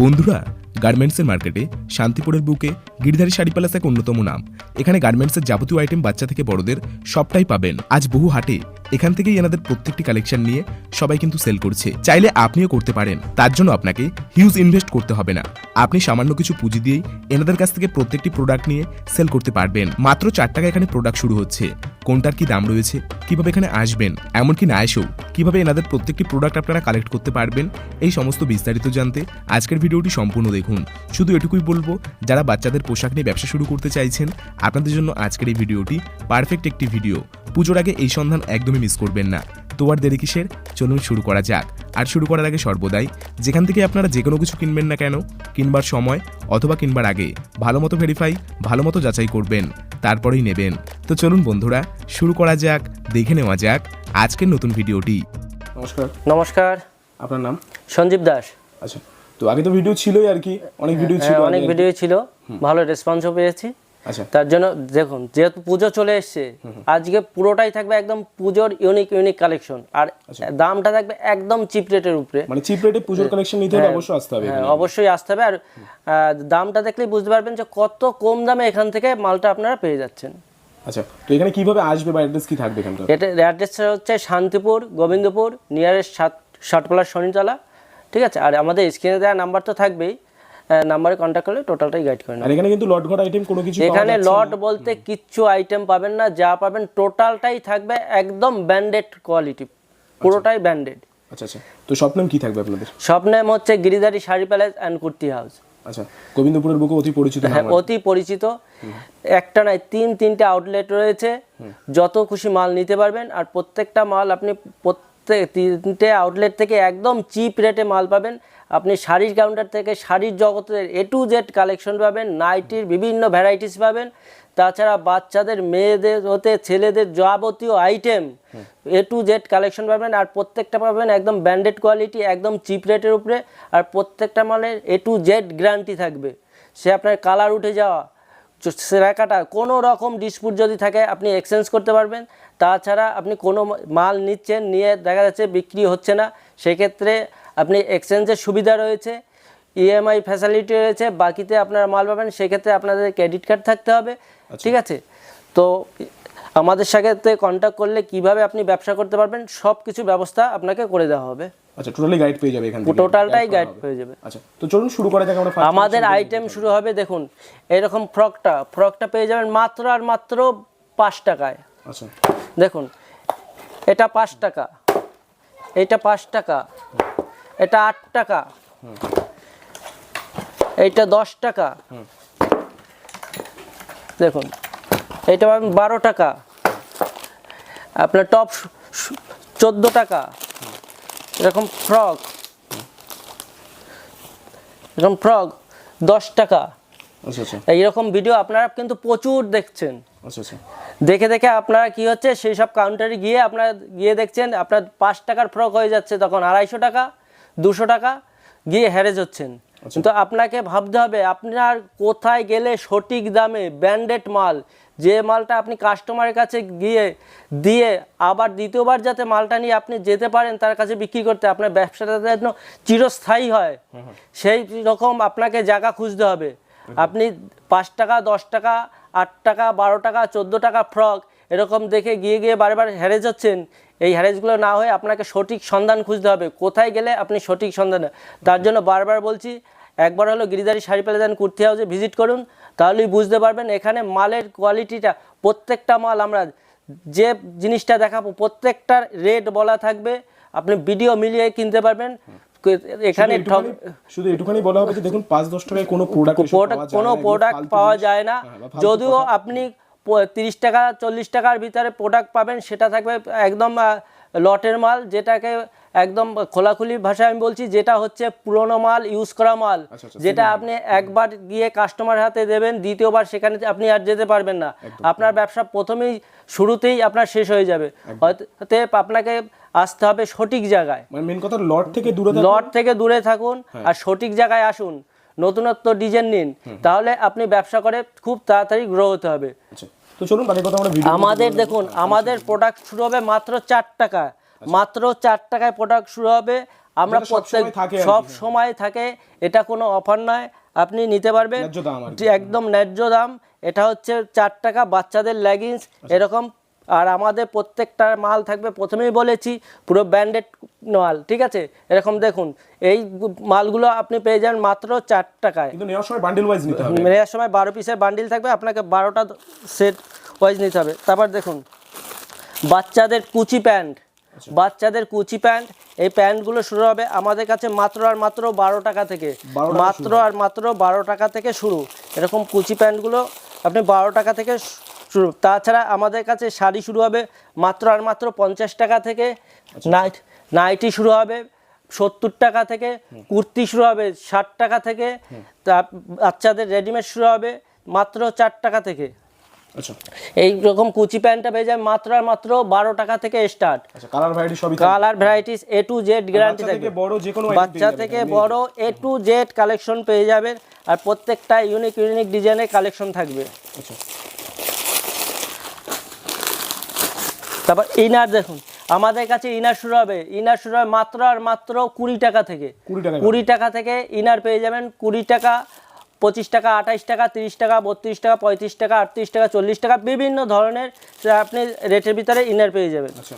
বন্ধুরা গার্মেন্টসের মার্কেটে শান্তিপুরের বুকে গিরিধারী শাড়ি প্যালেস এক অন্যতম নাম। এখানে গার্মেন্টসের যাবতীয় আইটেম বাচ্চা থেকে বড়দের সবটাই পাবেন। আজ বহু হাটে এখান থেকেই এনাদের প্রত্যেকটি কালেকশন নিয়ে সবাই কিন্তু সেল করছে। চাইলে আপনিও করতে পারেন, তার জন্য আপনাকে হিউজ ইনভেস্ট করতে হবে না। আপনি সামান্য কিছু পুঁজি দিয়েই এনাদের কাছ থেকে প্রত্যেকটি প্রোডাক্ট নিয়ে সেল করতে পারবেন। মাত্র চার টাকা এখানে প্রোডাক্ট শুরু হচ্ছে। কোনটার কি দাম রয়েছে? কীভাবে এখানে আসবেন? এমনকি না এসেও কীভাবে এনাদের প্রত্যেকটি প্রোডাক্ট আপনারা কালেক্ট করতে পারবেন? এই সমস্ত বিস্তারিত জানতে আজকের ভিডিওটি সম্পূর্ণ দেখুন। শুধু এটুকুই বলব, যারা বাচ্চাদের পোশাক নিয়ে ব্যবসা শুরু করতে চাইছেন, আপনাদের জন্য আজকের এই ভিডিওটি পারফেক্ট একটি ভিডিও পুজোর আগে এই সন্ধান একদমই মিস করবেন না। তো আর দেরি কিসের? চলুন শুরু করা যাক। আর শুরু করার আগে সর্বদাই যেখান থেকে আপনারা যে কোনো কিছু কিনবেন না কেন কিনবার সময় অথবা কিনবার আগে ভালো মতো ভেরিফাই ভালো মতো যাচাই করবেন তারপরেই নেবেন। তো চলুন বন্ধুরা শুরু করা যাক দেখে নেওয়া যাক আজকের নতুন ভিডিওটি। নমস্কার। নমস্কার। আপনার নাম? সঞ্জীব দাস। আচ্ছা তো আগে তো ভিডিও ছিলই আর কি অনেক ভিডিও ছিল হ্যাঁ, অনেক ভিডিও ছিল। ভালো রেসপন্সও পেয়েছি। তার জন্য দেখুন যেহেতু পুজো চলে এসছে আজকে পুরোটাই থাকবে একদম পুজোর ইউনিক ইউনিক কালেকশন আর দামটা থাকবে একদম চিপ রেটের উপরে। মানে চিপ রেটে পুজোর কালেকশন নিতে হলে অবশ্যই আসতে হবে হ্যাঁ অবশ্যই আসতে হবে। আর দামটা দেখলেই বুঝতে পারবেন যে কত কম দামে এখান থেকে মালটা আপনারা পেয়ে যাচ্ছেন। আচ্ছা তো এখানে কীভাবে আসবে বা অ্যাড্রেস কি থাকবে এখানকার? এটা অ্যাড্রেসটা হচ্ছে শান্তিপুর গোবিন্দপুর নিয়ারেস্ট সাত ষাটপালার শনিতলা ঠিক আছে? আর আমাদের স্ক্রিনে দেওয়া নাম্বার তো থাকবেই। নাম্বারে কন্ট্যাক্ট করলে টোটালটাই গাইড করে নেবে। এখানে কিন্তু লট ঘর আইটেম কোনো কিছু এখানে লট বলতে কিচ্ছু আইটেম পাবেন না যা পাবেন টোটালটাই থাকবে একদম ব্যান্ডেড কোয়ালিটি পুরোটাই ব্যান্ডেড আচ্ছা আচ্ছা। তো স্বপ্নাম কি থাকবে আপনাদের? সব নাম হচ্ছে Giridhari sari palace and kurti house আচ্ছা গোবিন্দপুরের বুকে অতি পরিচিত হ্যাঁ অতি পরিচিত। একটা নয় তিন তিনটে আউটলেট রয়েছে। যত খুশি মাল নিতে পারবেন আর প্রত্যেকটা মাল আপনি প্রত্যেক তিনটে আউটলেট থেকে একদম চিপ রেটে মাল পাবেন। আপনি শাড়ির কাউন্টার থেকে শাড়ির জগতের এ টু জেড কালেকশন পাবেন নাইটির বিভিন্ন ভ্যারাইটিস পাবেন। তাছাড়া বাচ্চাদের, মেয়েদের হতে ছেলেদের যাবতীয় item A to Z collection পাবেন আর প্রত্যেকটা পাবেন একদম ব্র্যান্ডেড কোয়ালিটি একদম চিপ রেটের উপরে। আর প্রত্যেকটা মালের এ টু জেড গ্যারান্টি থাকবে। সে আপনার কালার উঠে যাওয়া চ- সেরা কাটা কোনো রকম ডিসপুট যদি থাকে, আপনি এক্সচেঞ্জ করতে পারবেন। তাছাড়া আপনি কোনো মাল নিচ্ছেন, নিয়ে দেখা যাচ্ছে বিক্রি হচ্ছে না। সেক্ষেত্রে আপনি এক্সচেঞ্জের সুবিধা রয়েছে ইএমআই ফ্যাসিলিটি রয়েছে বাকিতে আপনারা মাল পাবেন সেক্ষেত্রে আপনাদের ক্রেডিট কার্ড থাকতে হবে ঠিক আছে? তো আমাদের সাথে কন্ট্যাক্ট করলে কীভাবে আপনি ব্যবসা করতে পারবেন সব কিছু ব্যবস্থা আপনাকে করে দেওয়া হবে। আচ্ছা টোটালি গাইড পেয়ে যাবে এখান থেকে। টোটালটাই গাইড। হয়ে যাবে। আচ্ছা তো চলুন শুরু করা যাক আমরা আমাদের আইটেম শুরু হবে দেখুন এরকম ফ্রকটা ফ্রকটা পেয়ে যাবেন মাত্র আর মাত্র পাঁচ টাকায়। আচ্ছা। দেখুন এটা পাঁচ টাকা এটা পাঁচ টাকা। এটা আট টাকা। এইটা দশ টাকা। দেখুন এইটা পাবেন বারো টাকা। আপনার টপ চোদ্দ টাকা। এরকম ফ্রক। এরকম ফ্রক দশ টাকা। আচ্ছা আচ্ছা। এইরকম ভিডিও আপনারা কিন্তু প্রচুর দেখছেন। আচ্ছা দেখে দেখে আপনারা কি হচ্ছে সেই সব কাউন্টারে গিয়ে আপনারা গিয়ে দেখছেন আপনার পাঁচ টাকার ফ্রক হয়ে যাচ্ছে তখন আড়াইশো টাকা। দুশো টাকা গিয়ে হ্যারেজ হচ্ছেন। কিন্তু আপনাকে ভাবতে হবে আপনার কোথায় গেলে সঠিক দামে ব্র্যান্ডেড মাল যে মালটা আপনি কাস্টমারের কাছে গিয়ে দিয়ে আবার দ্বিতীয়বার যাতে মালটা নিয়ে আপনি যেতে পারেন তার কাছে বিক্রি করতে আপনার ব্যবসাটা যেন চিরস্থায়ী হয়। সেই রকম আপনাকে জায়গা খুঁজতে হবে। আপনি পাঁচ টাকা দশ টাকা আট টাকা বারো টাকা চোদ্দ টাকা ফ্রক এরকম দেখে গিয়ে গিয়ে বারবার হ্যারেজ হচ্ছেন। এই হ্যারেজগুলো না হয়ে আপনাকে সঠিক সন্ধান খুঁজতে হবে। কোথায় গেলে আপনি সঠিক সন্ধান তার জন্য বারবার বলছি একবার হলো গিরিদারি শাড়ি প্যালেজান কুর্তি হাউসে ভিজিট করুন তাহলেই বুঝতে পারবেন এখানে মালের কোয়ালিটিটা প্রত্যেকটা মাল আমরা যে জিনিসটা দেখাবো প্রত্যেকটার রেট বলা থাকবে। আপনি ভিডিও মিলিয়ে কিনতে পারবেন। এখানে শুধু একটুখানি বলা হবে যে দেখুন পাঁচ দশ টাকায় কোনো প্রোডাক্ট কোনো প্রোডাক্ট পাওয়া যায় না। যদিও আপনি তিরিশ টাকা চল্লিশ টাকার ভিতরে প্রোডাক্ট পাবেন সেটা থাকবে একদম লটের মাল যেটাকে একদম খোলাখুলি ভাষায় আমি বলছি যেটা হচ্ছে পুরনো মাল ইউজ করা মাল আচ্ছা, যেটা আপনি একবার গিয়ে কাস্টমার হাতে দেবেন দ্বিতীয়বার সেখানে আপনি আর যেতে পারবেন না। আপনার ব্যবসা প্রথমেই শুরুতেই আপনার শেষ হয়ে যাবে। হয়তো আপনাকে আসতে হবে সঠিক জায়গায়। মানে মেন কথা লট থেকে দূরে লট থেকে দূরে থাকুন আর সঠিক জায়গায় আসুন। নতুনত্ব ডিজাইন নিন তাহলে আপনি ব্যবসা করে খুব তাড়াতাড়ি গ্রো হতে হবে। আচ্ছা তো চলুন বাকি কথা আমরা আমাদের দেখুন আমাদের প্রোডাক্ট শুরু হবে মাত্র চার টাকা। মাত্র চার টাকায় প্রোডাক্ট শুরু হবে। আমরা প্রত্যেক সব হ্যাঁ। সময় থাকে এটা কোনো অফার নয় আপনি নিতে পারবেন। একদম ন্যায্য দাম। এটা হচ্ছে চার টাকা বাচ্চাদের লেগিংস আচ্ছা। এরকম আর আমাদের প্রত্যেকটা মাল থাকবে প্রথমেই বলেছি পুরো ব্র্যান্ডেড মাল ঠিক আছে? এরকম দেখুন এই মালগুলো আপনি পেয়ে যান মাত্র চার টাকায়। কিন্তু নেওয়ার সময় বান্ডেল ওয়াইজ নিতে হবে। নেওয়ার সময় বারো পিসের বান্ডিল থাকবে আপনাকে বারোটা সেট ওয়াইজ নিতে হবে। তারপর দেখুন বাচ্চাদের কুচি প্যান্ট। আচ্ছা। বাচ্চাদের কুচি প্যান্ট এই প্যান্টগুলো শুরু হবে আমাদের কাছে মাত্র আর মাত্র বারো টাকা থেকে। মাত্র আর মাত্র বারো টাকা থেকে শুরু। এরকম কুচি প্যান্টগুলো আপনি বারো টাকা থেকে শুরু। তাছাড়া আমাদের কাছে শাড়ি শুরু হবে মাত্র আর মাত্র পঞ্চাশ টাকা থেকে আচ্ছা। নাইট নাইটি শুরু হবে সত্তর টাকা থেকে কুর্তি শুরু হবে ষাট টাকা থেকে তা বাচ্চাদের রেডিমেড শুরু হবে মাত্র চার টাকা থেকে। আচ্ছা। এই রকম কুচি প্যান্টটা পেয়ে যায় মাত্র আর মাত্র বারো টাকা থেকে স্টার্ট কালার ভ্যারাইটি সবই colour varieties A to Z guarantee থাকবে। বড় যে কোনো বাচ্চা থেকে বড় এ টু জেড কালেকশন পেয়ে যাবেন আর প্রত্যেকটা ইউনিক ইউনিক ডিজাইনের কালেকশন থাকবে। আচ্ছা। তারপর ইনার দেখুন আমাদের কাছে ইনার শুরু হবে। ইনার শুরু হবে মাত্র আর মাত্র কুড়ি টাকা থেকে। 20 টাকা। কুড়ি টাকা থেকে ইনার পেয়ে যাবেন কুড়ি টাকা পঁচিশ টাকা আঠাশ টাকা তিরিশ টাকা বত্রিশ টাকা পঁয়ত্রিশ টাকা আটত্রিশ টাকা চল্লিশ টাকা বিভিন্ন ধরনের আপনি রেটের ভিতরে ইনার পেয়ে যাবেন। আচ্ছা।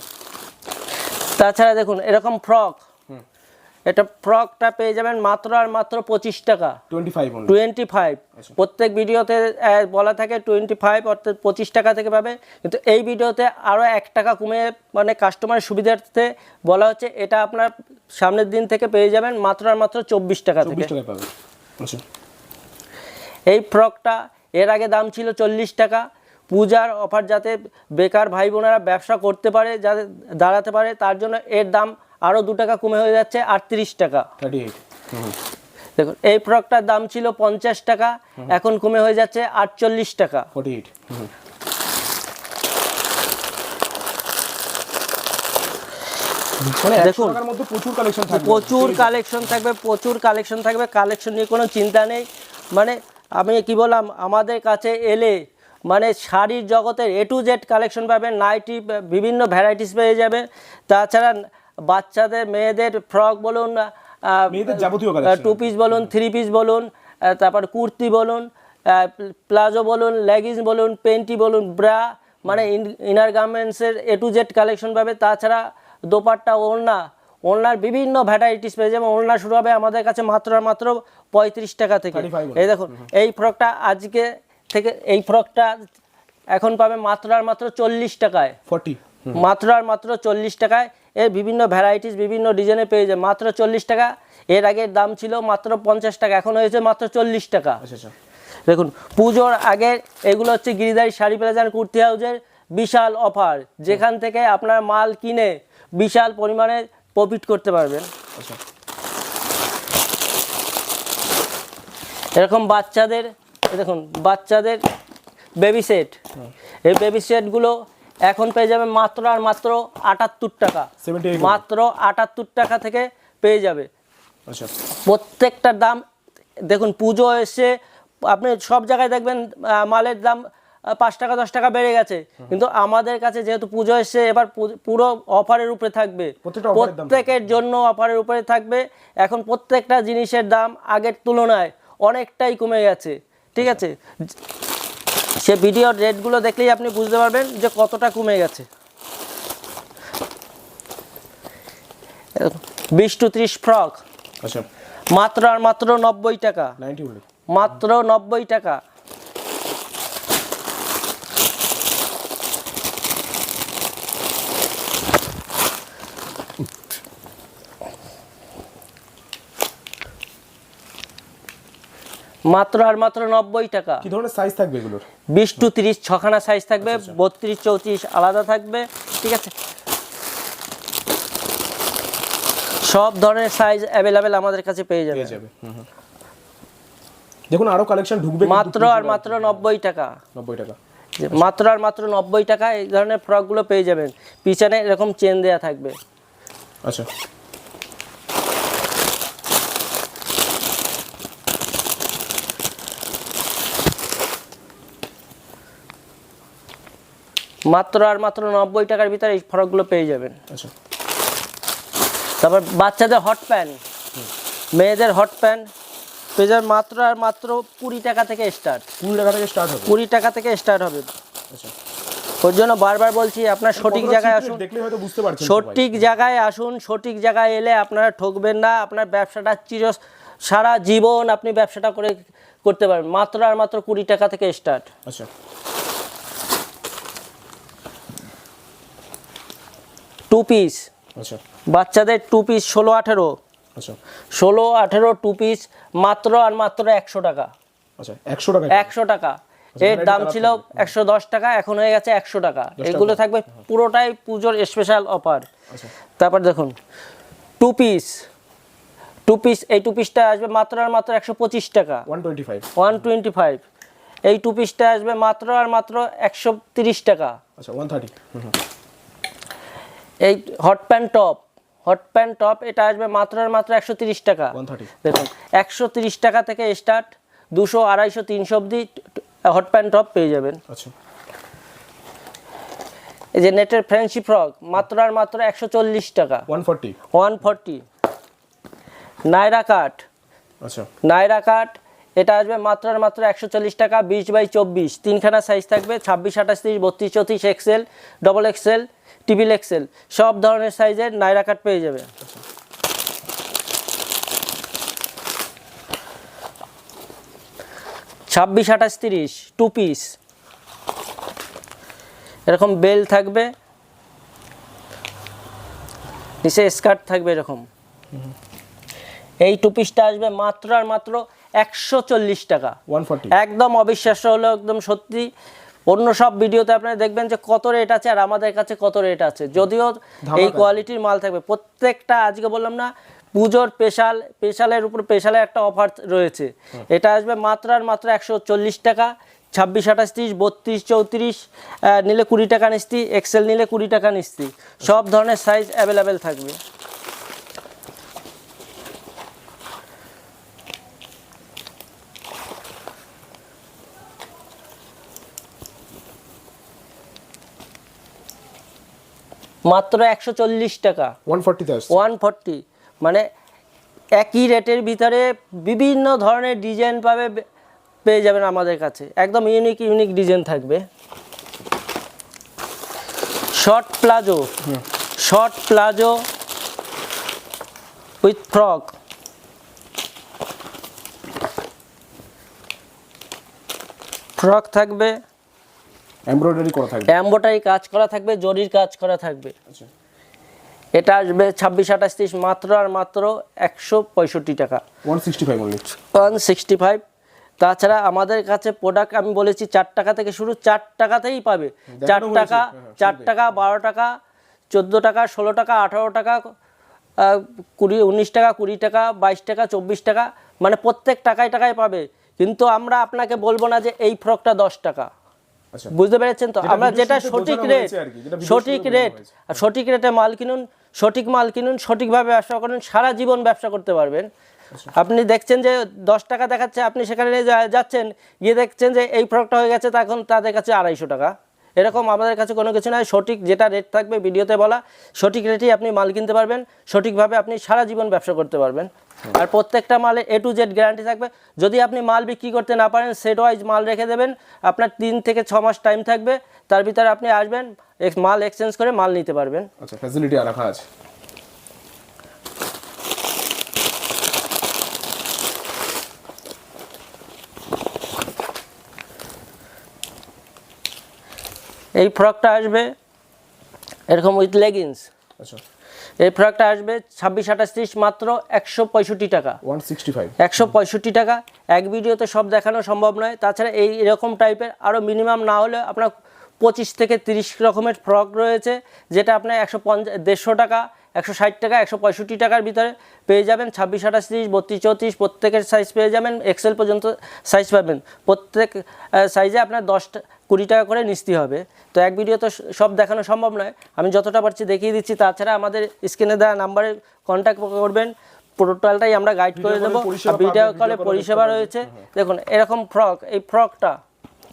তাছাড়া দেখুন এরকম ফ্রক এটা ফ্রকটা পেয়ে যাবেন মাত্র আর মাত্র পঁচিশ টাকা। টোয়েন্টি ফাইভ টোয়েন্টি ফাইভ প্রত্যেক ভিডিওতে বলা থাকে টোয়েন্টি ফাইভ অর্থাৎ পঁচিশ টাকা থেকে পাবে। কিন্তু এই ভিডিওতে আরও এক টাকা কমে মানে কাস্টমারের সুবিধার্থে বলা হচ্ছে এটা আপনার সামনের দিন থেকে পেয়ে যাবেন মাত্র আর মাত্র চব্বিশ টাকা থেকে। আচ্ছা। এই ফ্রকটা এর আগে দাম ছিল চল্লিশ টাকা। পূজার অফার যাতে বেকার ভাই বোনেরা ব্যবসা করতে পারে যাতে দাঁড়াতে পারে তার জন্য এর দাম আরও দু টাকা কমে হয়ে যাচ্ছে আটত্রিশ টাকা। থার্টি এইট দেখুন এই ফ্রকটার দাম ছিল পঞ্চাশ টাকা এখন কমে হয়ে যাচ্ছে আটচল্লিশ টাকা। ফর্টি এইট মানে দেখুন। প্রচুর কালেকশন থাকবে। প্রচুর কালেকশন থাকবে প্রচুর কালেকশন থাকবে কালেকশন নিয়ে কোনো চিন্তা নেই। মানে আমি কি বললাম আমাদের কাছে এলে মানে শাড়ির জগতের এ টু জেড কালেকশন পাবেন নাইটি বিভিন্ন ভ্যারাইটিস পেয়ে যাবে তাছাড়া বাচ্চাদের মেয়েদের ফ্রক বলুন। টু পিস বলুন থ্রি পিস বলুন তারপর কুর্তি বলুন প্লাজো বলুন লেগিংস বলুন পেন্টি বলুন ব্রা মানে ইনার গার্মেন্টসের এ টু জেড কালেকশন পাবে। তাছাড়া দোপাট্টা ওড়না ওড়নার বিভিন্ন ভ্যারাইটিস পেয়ে যাবে ওড়না শুরু হবে আমাদের কাছে মাত্র মাত্র পঁয়ত্রিশ টাকা থেকে। এই দেখুন এই ফ্রকটা আজকে থেকে এই ফ্রকটা এখন পাবে মাত্র আর মাত্র চল্লিশ টাকায়। ফর্টি মাত্র আর মাত্র চল্লিশ টাকায়। এর বিভিন্ন ভ্যারাইটিস বিভিন্ন ডিজাইনে পেয়ে যায় মাত্র চল্লিশ টাকা। এর আগের দাম ছিল মাত্র পঞ্চাশ টাকা। এখন হয়েছে মাত্র চল্লিশ টাকা। আচ্ছা আচ্ছা। দেখুন পুজোর আগে এগুলো হচ্ছে গিরিদারি শাড়ি প্লাজার কুর্তি হাউজের বিশাল অফার যেখান থেকে আপনার মাল কিনে বিশাল পরিমাণে প্রফিট করতে পারবেন। আচ্ছা। এরকম বাচ্চাদের দেখুন বাচ্চাদের বেবি সেট এই বেবি সেটগুলো এখন পেয়ে যাবে মাত্র আর মাত্র আটাত্তর টাকা। মাত্র আটাত্তর টাকা থেকে পেয়ে যাবে। আচ্ছা। প্রত্যেকটার দাম দেখুন পুজো এসে আপনি সব জায়গায় দেখবেন মালের দাম পাঁচ টাকা দশ টাকা বেড়ে গেছে। কিন্তু আমাদের কাছে যেহেতু পুজো এসে এবার পুরো অফারের উপরে থাকবে। প্রত্যেকের জন্য অফারের উপরে থাকবে। এখন প্রত্যেকটা জিনিসের দাম আগের তুলনায় অনেকটাই কমে গেছে। ঠিক আছে? সে ভিডিওর রেটগুলো দেখলেই আপনি বুঝতে পারবেন যে কতটা কমে গেছে। বিশ টু ত্রিশ ফ্রক। আচ্ছা। মাত্র আর মাত্র নব্বই টাকা। মাত্র নব্বই টাকা। মাত্র আর মাত্র নব্বই টাকা। কি ধরনের সাইজ থাকবে এগুলোর? বিশ টু তিরিশ ছখানা সাইজ থাকবে বত্রিশ চৌত্রিশ আলাদা থাকবে ঠিক আছে? সব ধরনের সাইজ অ্যাভেলেবেল আমাদের কাছে পেয়ে যাবে। দেখুন আরও কালেকশন ঢুকবে মাত্র আর মাত্র নব্বই টাকা। নব্বই টাকা। মাত্র আর মাত্র নব্বই টাকা এই ধরনের ফ্রকগুলো পেয়ে যাবেন। পিছনে এরকম চেন দেয়া থাকবে। আচ্ছা। মাত্র আর মাত্র নব্বই টাকার ভিতরে এই ফ্রকগুলো পেয়ে যাবেন। আচ্ছা। তারপর বাচ্চাদের হট প্যান্ট। মেয়েদের হট প্যান্ট পেজার মাত্র আর মাত্র কুড়ি টাকা থেকে স্টার্ট। কুড়ি টাকা থেকে স্টার্ট হবে? কুড়ি টাকা থেকে স্টার্ট হবে। আচ্ছা। ওর জন্য বারবার বলছি আপনার সঠিক জায়গায় আসুন। সঠিক জায়গায় আসুন সঠিক জায়গায় এলে আপনারা ঠকবেন না আপনার ব্যবসাটা চির সারা জীবন আপনি ব্যবসাটা করে করতে পারবেন। মাত্র আর মাত্র কুড়ি টাকা থেকে স্টার্ট। আচ্ছা। টু পিস আচ্ছা। বাচ্চাদের টু পিস ষোলো আঠেরো। আচ্ছা। ষোলো আঠেরো টু পিস মাত্র আর মাত্র একশো টাকা। আচ্ছা একশো টাকা একশো টাকা। আচ্ছা, এর দাম ছিল একশো দশ টাকা এখন হয়ে গেছে একশো টাকা। এগুলো থাকবে পুরোটাই পুজোর স্পেশাল অফার আচ্ছা। তারপর দেখুন টু পিস টু পিস এই টু পিসটা আসবে মাত্র আর মাত্র একশো পঁচিশ টাকা। One twenty five one twenty five এই টু পিসটা আসবে মাত্র আর মাত্র একশো তিরিশ টাকা। আচ্ছা ওয়ান থার্টি এই hot pant top hot pant top এটা আসবে মাত্র আর মাত্র একশো তিরিশ টাকা। দেখুন একশো তিরিশ টাকা থেকে স্টার্ট দুশো আড়াইশো তিনশো অবধি হট প্যান্ট টপ পেয়ে যাবেন। আচ্ছা। এই যে নেটের ফ্রেন্সি ফ্রক মাত্র আর মাত্র একশো চল্লিশ টাকা। One forty one forty Naira cut আচ্ছা। নাইরা কাট এটা আসবে মাত্র আর মাত্র একশো চল্লিশ টাকা বিশ বাই চব্বিশ। তিনখানা সাইজ থাকবে ছাব্বিশ আঠাশ তিরিশ বত্রিশ চৌত্রিশ XL double XL triple XL সব ধরনের সাইজের নাইরা কাট পেয়ে যাবে। ছাব্বিশ আঠাশ তিরিশ টু পিস এরকম বেল থাকবে। নিচে স্কার্ট থাকবে এরকম। এই টু পিসটা আসবে মাত্র আর মাত্র একশো চল্লিশ টাকা। একদম অবিশ্বাস্য হলো একদম সত্যি। অন্য সব ভিডিওতে আপনারা দেখবেন যে কত রেট আছে আর আমাদের কাছে কত রেট আছে। যদিও এই কোয়ালিটির মাল থাকবে। প্রত্যেকটা আজকে বললাম না পুজোর স্পেশাল স্পেশালের উপর স্পেশালের একটা অফার রয়েছে। এটা আসবে মাত্র আর মাত্র একশো চল্লিশ টাকা ছাব্বিশ আঠাশ তিরিশ বত্রিশ চৌত্রিশ নিলে কুড়ি টাকা নিস্তি এক্সেল নিলে কুড়ি টাকা নিস্তি সব ধরনের সাইজ অ্যাভেলেবেল থাকবে। মাত্র একশো চল্লিশ টাকা। ওয়ান আসছে ওয়ান ফর্টি মানে একই রেটের ভিতরে বিভিন্ন ধরনের ডিজাইন পাবে পেয়ে যাবেন আমাদের কাছে। একদম ইউনিক ইউনিক ডিজাইন থাকবে। Short palazzo. Short palazzo with frock. Frock থাকবে। এমব্রয়ডারি করা থাকবে? এম্বোটারি কাজ করা থাকবে জরির কাজ করা থাকবে। আচ্ছা। এটা আসবে ছাব্বিশ আঠাশ তিরিশ মাত্র আর মাত্র একশো পঁয়ষট্টি টাকা। One sixty five one sixty five তাছাড়া আমাদের কাছে প্রোডাক্ট আমি বলেছি চার টাকা থেকে শুরু চার টাকাতেই পাবে। চার টাকা হয়েছে, হ্যাঁ, চার টাকা বারো টাকা চোদ্দ টাকা ষোলো টাকা আঠারো টাকা কুড়ি উনিশ টাকা কুড়ি টাকা বাইশ টাকা চব্বিশ টাকা মানে প্রত্যেক টাকায় টাকায় পাবে। কিন্তু আমরা আপনাকে বলব না যে এই ফ্রকটা দশ টাকা। বুঝতে পেরেছেন তো? আমরা যেটা সঠিক রেট সঠিক রেট আর সঠিক রেটে মাল কিনুন সঠিক মাল কিনুন সঠিকভাবে ব্যবসা করুন সারা জীবন ব্যবসা করতে পারবেন। আচ্ছা। আপনি দেখছেন যে দশ টাকা দেখাচ্ছে আপনি সেখানে যাচ্ছেন গিয়ে দেখছেন যে এই প্রোডাক্টটা হয়ে গেছে তখন তাদের কাছে আড়াইশো টাকা। এরকম আমাদের কাছে কোনো কিছু নয় সঠিক যেটা রেট থাকবে ভিডিওতে বলা, সঠিক রেটেই আপনি মাল কিনতে পারবেন, সঠিকভাবে আপনি সারা জীবন ব্যবসা করতে পারবেন। আর প্রত্যেকটা মালে এ টু জেড গ্যারান্টি থাকবে। যদি আপনি মাল বিক্রি করতে না পারেন সেট ওয়াইজ মাল রেখে দেবেন। আপনার তিন থেকে ছ মাস টাইম থাকবে। তার ভিতরে আপনি আসবেন মাল এক্সচেঞ্জ করে মাল নিতে পারবেন। আচ্ছা ফ্যাসিলিটি রাখা আছে? এই ফ্রকটা আসবে এরকম উইথ লেগিংস আচ্ছা। এই ফ্রকটা আসবে ছাব্বিশ আঠাশ তিরিশ মাত্র একশো পঁয়ষট্টি টাকা। ওয়ান সিক্সটি ফাইভ একশো পঁয়ষট্টি টাকা। এক ভিডিওতে সব দেখানো সম্ভব নয়। তাছাড়া এই এরকম টাইপের আরও মিনিমাম না হলে আপনার পঁচিশ থেকে তিরিশ রকমের ফ্রক রয়েছে যেটা আপনার একশো পঞ্চাশ দেড়শো টাকা একশো ষাট টাকা একশো পঁয়ষট্টি টাকার ভিতরে পেয়ে যাবেন। ছাব্বিশ আঠাশ তিরিশ বত্রিশ চৌত্রিশ প্রত্যেকের সাইজ পেয়ে যাবেন। এক্সেল পর্যন্ত সাইজ পাবেন। প্রত্যেক সাইজে আপনার দশ টা- কুড়ি টাকা করে নিস্তি হবে। তো এক ভিডিও তো সব দেখানো সম্ভব নয়। আমি যতটা পারছি দেখিয়ে দিচ্ছি। তাছাড়া আমাদের স্ক্রিনে দেওয়া নাম্বারে কন্ট্যাক্ট করবেন। পোর্টালটাই আমরা গাইড করে দেবো। ভিডিও কলে পরিষেবা রয়েছে। দেখুন এরকম ফ্রক এই ফ্রকটা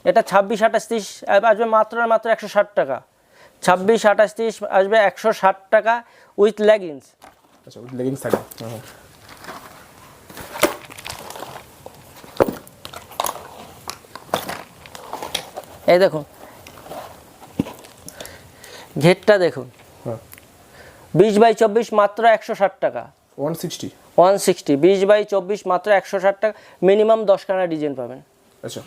এটা ছাব্বিশ আঠাশ তিরিশ আসবে মাত্র মাত্র একশো ষাট টাকা। ছাব্বিশ আঠাশ তিরিশ আসবে একশো ষাট টাকা উইথ লেগিংস আচ্ছা উইথ লেগিংস থাকে এই দেখুন ঘেরটা দেখুন। হ্যাঁ। বিশ বাই চব্বিশ মাত্র একশো ষাট টাকা। ওয়ান সিক্সটি ওয়ান সিক্সটি বিশ বাই চব্বিশ মাত্র একশো ষাট টাকা। মিনিমাম দশখানা ডিজাইন পাবেন। আচ্ছা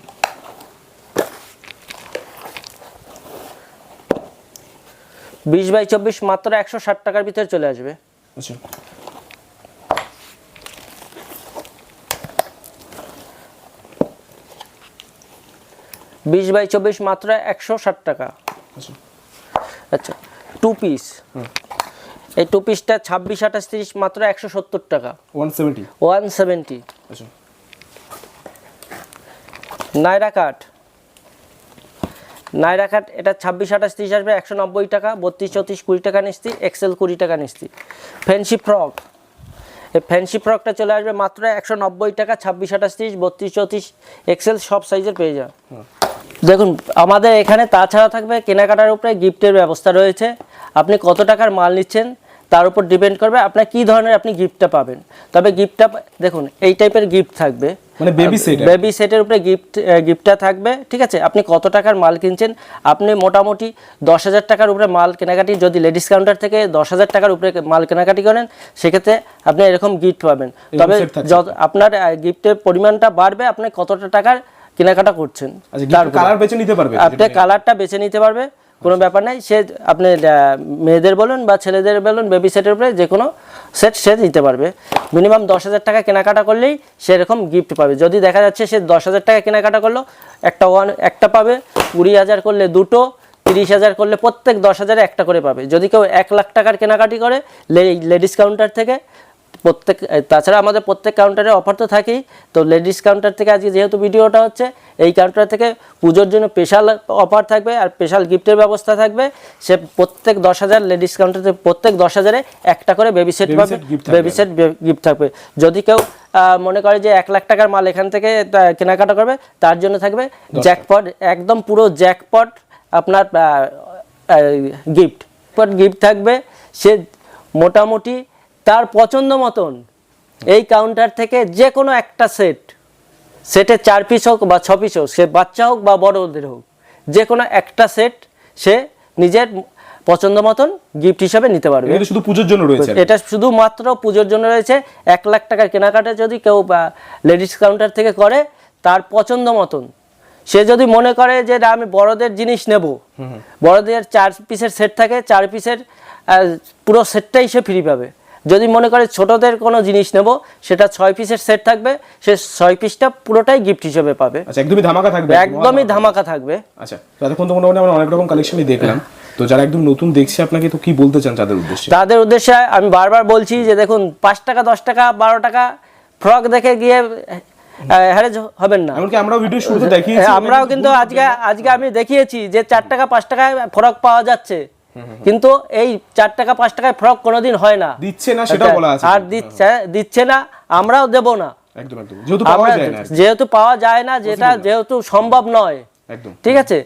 বিশ বাই চব্বিশ মাত্র একশো ষাট টাকার ভিতরে চলে আসবে আচ্ছা। বিশ বাই চব্বিশ মাত্র একশো ষাট টাকা। আচ্ছা। আচ্ছা টু পিস এই টু পিসটা ছাব্বিশ আঠাশ তিরিশ মাত্র একশো সত্তর টাকা। One seventy. One seventy. আচ্ছা। নাইরা কাট নাইরা কাট এটা ছাব্বিশ আঠাশ তিরিশ আসবে একশো নব্বই টাকা বত্রিশ চৌত্রিশ কুড়ি টাকা নিস্তি এক্সেল কুড়ি টাকা নিস্তি। Fancy frock. এই ফ্যান্সি ফ্রকটা চলে আসবে মাত্র একশো নব্বই টাকা ছাব্বিশ আঠাশ তিরিশ বত্রিশ চৌত্রিশ এক্সেল সব সাইজের পেয়ে যান দেখুন আমাদের এখানে তাছাড়া থাকবে কেনাকাটার উপরে গিফটের ব্যবস্থা রয়েছে। আপনি কত টাকার মাল নিচ্ছেন তার উপর ডিপেন্ড করবে আপনার কি ধরনের আপনি গিফটটা পাবেন। তবে গিফটটা দেখুন এই টাইপের গিফট থাকবে। মানে বেবি সেট বেবি সেটের উপরে গিফট গিফটটা থাকবে ঠিক আছে? আপনি কত টাকার মাল কিনছেন আপনি মোটামুটি দশ হাজার টাকার উপরে মাল কেনাকাটি যদি লেডিস কাউন্টার থেকে দশ হাজার টাকার উপরে মাল কেনাকাটি করেন সেক্ষেত্রে আপনি এরকম গিফট পাবেন। তবে যত আপনার গিফটের পরিমাণটা বাড়বে আপনি কতটা টাকার কেনাকাটা করছেন। আচ্ছা কালার বেছে নিতে পারবে আপনি কালারটা বেছে নিতে পারবে কোনো ব্যাপার নাই। সে আপনি মেয়েদের বলুন বা ছেলেদের বলুন বেবি সেটের উপরে যে কোনো সেট সে দিতে পারবে। মিনিমাম দশ হাজার টাকা কেনাকাটা করলেই সেরকম গিফট পাবে। যদি দেখা যাচ্ছে সে দশ হাজার টাকা কেনাকাটা করল একটা ওয়ান একটা পাবে। কুড়ি হাজার করলে দুটো তিরিশ হাজার করলে প্রত্যেক দশ হাজারে একটা করে পাবে। যদি কেউ এক লাখ টাকার কেনাকাটি করে লেডিস কাউন্টার থেকে প্রত্যেক তাছাড়া আমাদের প্রত্যেক কাউন্টারে অফার তো থাকেই। তো লেডিস কাউন্টার থেকে আজকে যেহেতু ভিডিওটা হচ্ছে এই কাউন্টার থেকে পুজোর জন্য স্পেশাল অফার থাকবে আর স্পেশাল গিফটের ব্যবস্থা থাকবে। সে প্রত্যেক দশ হাজার লেডিস কাউন্টার থেকে প্রত্যেক দশ হাজারে একটা করে বেবি সেট পাবে। বেবি সেট গিফট থাকবে। যদি কেউ মনে করে যে এক লাখ টাকার মাল এখান থেকে কেনাকাটা করবে তার জন্য থাকবে জ্যাকপট একদম পুরো জ্যাকপট আপনার গিফট গিফট থাকবে। সে মোটামুটি তার পছন্দ মতন এই কাউন্টার থেকে যে কোনো একটা সেট সেটে চার পিস হোক বা ছ পিস হোক সে বাচ্চা হোক বা বড়দের হোক যে কোনো একটা সেট সে নিজের পছন্দ মতন গিফট হিসাবে নিতে পারবে। এটা শুধু পুজোর জন্য রয়েছে। এটা শুধুমাত্র পুজোর জন্য রয়েছে। এক লাখ টাকার কেনাকাটা যদি কেউ লেডিস কাউন্টার থেকে করে তার পছন্দ মতন সে যদি মনে করে যে না আমি বড়দের জিনিস নেব। বড়দের চার পিসের সেট থাকে চার পিসের পুরো সেটটাই সে ফ্রি পাবে। যদি মনে করে ছোটদের কোনো জিনিস নেব সেটা ছয় পিসের সেট থাকবে সে ছয় পিসটা পুরোটাই গিফট হিসেবে পাবে। আচ্ছা একদমই ধামাকা থাকবে। একদমই ধামাকা থাকবে। আচ্ছা তো এতক্ষণ তো মোটামুটি আমরা অনেক রকম কালেকশনই দেখলাম। তো যারা একদম নতুন দেখছে আপনাকে তো কি বলতে চান তাদের উদ্দেশ্যে? তাদের উদ্দেশ্যে আমি বারবার বলছি যে দেখুন পাঁচ টাকা দশ টাকা বারো টাকা ফ্রক দেখে গিয়ে হ্যারেজ হবেন না। এমনকি আমরাও ভিডিও শুরুতে দেখিয়েছি। হ্যাঁ, আমরাও কিন্তু আজকে আজকে আমি দেখিয়েছি যে চার টাকা পাঁচ টাকায় ফ্রক পাওয়া যাচ্ছে। কিন্তু এই চার টাকা পাঁচ টাকায় ফ্রক কোনোদিন হয় না। দিচ্ছে না সেটাও বলা আছে। আর দিচ্ছে দিচ্ছে না আমরাও দেব না। যেহেতু পাওয়া যায় না যেহেতু পাওয়া যায় না যেটা যেহেতু সম্ভব নয়। ঠিক আছে?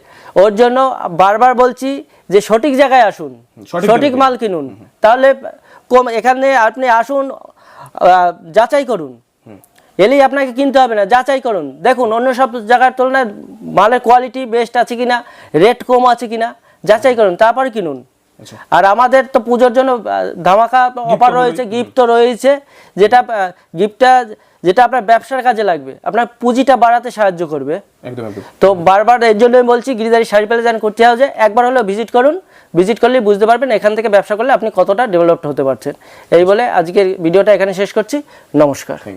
ওর জন্য বারবার বলছি যে সঠিক জায়গায় আসুন সঠিক সঠিক মাল কিনুন। তাহলে কম এখানে আপনি আসুন যাচাই করুন। এলেই আপনাকে কিনতে হবে না যাচাই করুন। দেখুন অন্য সব জায়গার তুলনায় মালের কোয়ালিটি বেস্ট আছে কিনা রেট কম আছে কিনা। যাচাই করুন তারপরে কিনুন। আচ্ছা। আর আমাদের তো পুজোর জন্য ধামাকা অফার রয়েছে। গিফট তো রয়েছে যেটা গিফটটা যেটা আপনার ব্যবসার কাজে লাগবে। আপনার পুঁজিটা বাড়াতে সাহায্য করবে। তো বারবার এর জন্য আমি বলছি গিরিদারি শাড়ি প্যালেজান করতে হবে একবার হলেও ভিজিট করুন। ভিজিট করলেই বুঝতে পারবেন এখান থেকে ব্যবসা করলে আপনি কতটা ডেভেলপড হতে পারছেন। এই বলে আজকের ভিডিওটা এখানে শেষ করছি। নমস্কার।